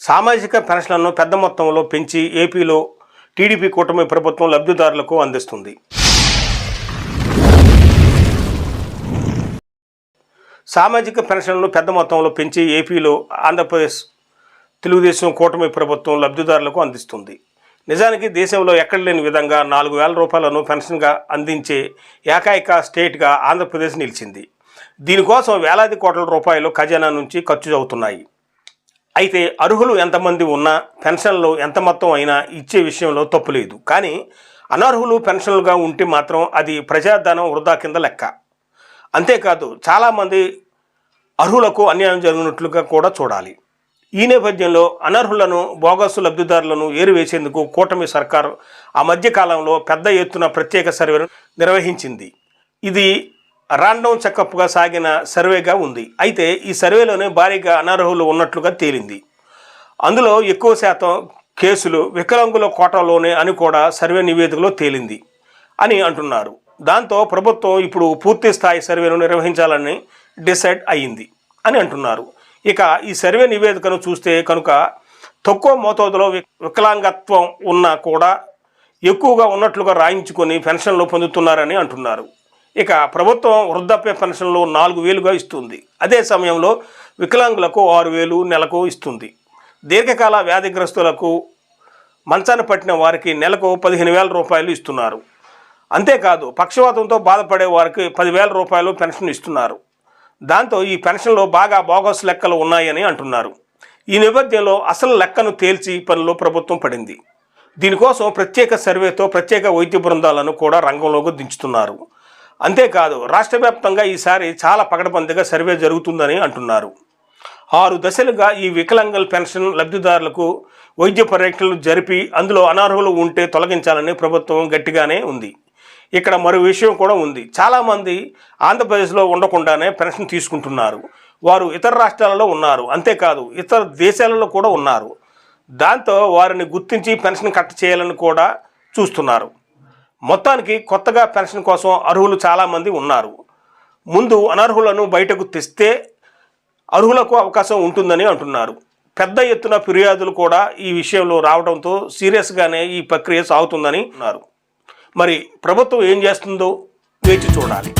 సామాజిక పెన్షన్లను పెద్ద మొత్తంలో పెంచి ఏపీలో టీడీపీ కూటమి ప్రభుత్వం లబ్ధిదారులకు అందిస్తుంది. సామాజిక పెన్షన్లను పెద్ద మొత్తంలో పెంచి ఏపీలో ఆంధ్రప్రదేశ్ తెలుగుదేశం కూటమి ప్రభుత్వం లబ్ధిదారులకు అందిస్తుంది. నిజానికి దేశంలో ఎక్కడ లేని విధంగా నాలుగు వేల రూపాయలను పెన్షన్గా అందించే ఏకైక స్టేట్గా ఆంధ్రప్రదేశ్ నిలిచింది. దీనికోసం వేలాది కోట్ల రూపాయలు ఖజానా నుంచి ఖర్చు అవుతున్నాయి. అయితే అర్హులు ఎంతమంది ఉన్నా పెన్షన్లు ఎంత మొత్తం అయినా ఇచ్చే విషయంలో తప్పు లేదు. కానీ అనర్హులు పెన్షన్లుగా ఉంటే మాత్రం అది ప్రజాధనం వృధా కింద లెక్క. అంతేకాదు చాలామంది అర్హులకు అన్యాయం జరిగినట్లుగా కూడా చూడాలి. ఈ నేపథ్యంలో అనర్హులను బోగస్సు లబ్ధిదారులను ఏరివేసేందుకు కూటమి సర్కారు ఆ మధ్యకాలంలో పెద్ద ఎత్తున ప్రత్యేక సర్వేను నిర్వహించింది. ఇది రాండౌన్ చెకప్గా సాగిన సర్వేగా ఉంది. అయితే ఈ సర్వేలోనే భారీగా అనర్హులు ఉన్నట్లుగా తేలింది. అందులో ఎక్కువ శాతం కేసులు వికలాంగుల కోటాలోనే అని కూడా సర్వే నివేదికలో తేలింది అని అంటున్నారు. దాంతో ప్రభుత్వం ఇప్పుడు పూర్తి స్థాయి సర్వేను నిర్వహించాలని డిసైడ్ అయ్యింది అని అంటున్నారు. ఇక ఈ సర్వే నివేదికను చూస్తే కనుక తక్కువ మోతాదులో వికలాంగత్వం ఉన్నా కూడా ఎక్కువగా ఉన్నట్లుగా రాయించుకొని పెన్షన్లు పొందుతున్నారని అంటున్నారు. ఇక ప్రభుత్వం వృద్ధాప్య పెన్షన్లు నాలుగు వేలుగా ఇస్తుంది. అదే సమయంలో వికలాంగులకు ఆరు వేలు నెలకు ఇస్తుంది. దీర్ఘకాల వ్యాధిగ్రస్తులకు మంచాన పట్టిన వారికి నెలకు పదిహేను వేల రూపాయలు ఇస్తున్నారు. అంతేకాదు పక్షవాతంతో బాధపడే వారికి పదివేల రూపాయలు పెన్షన్ ఇస్తున్నారు. దాంతో ఈ పెన్షన్లో బాగా బోగస్ లెక్కలు ఉన్నాయని అంటున్నారు. ఈ నేపథ్యంలో అసలు లెక్కను తేల్చి పనిలో ప్రభుత్వం పడింది. దీనికోసం ప్రత్యేక సర్వేతో ప్రత్యేక వైద్య బృందాలను కూడా రంగంలోకి దించుతున్నారు. అంతేకాదు రాష్ట్ర వ్యాప్తంగా ఈసారి చాలా పగడబందిగా సర్వే జరుగుతుందని అంటున్నారు. ఆరు దశలుగా ఈ వికలాంగుల పెన్షన్ లబ్ధిదారులకు వైద్య పర్యటనలు జరిపి అందులో అనర్హులు ఉంటే తొలగించాలని ప్రభుత్వం గట్టిగానే ఉంది. ఇక్కడ మరో విషయం కూడా ఉంది. చాలామంది ఆంధ్రప్రదేశ్లో ఉండకుండానే పెన్షన్ తీసుకుంటున్నారు. వారు ఇతర రాష్ట్రాలలో ఉన్నారు. అంతేకాదు ఇతర దేశాలలో కూడా ఉన్నారు. దాంతో వారిని గుర్తించి పెన్షన్ కట్ చేయాలని కూడా చూస్తున్నారు. మొత్తానికి కొత్తగా పెన్షన్ కోసం అర్హులు చాలామంది ఉన్నారు. ముందు అనర్హులను బయటకు తెస్తే అర్హులకు అవకాశం ఉంటుందని అంటున్నారు. పెద్ద ఎత్తున ఫిర్యాదులు కూడా ఈ విషయంలో రావడంతో సీరియస్గానే ఈ ప్రక్రియ సాగుతుందని అన్నారు మరి ప్రభుత్వం ఏం చేస్తుందో వేచి చూడాలి.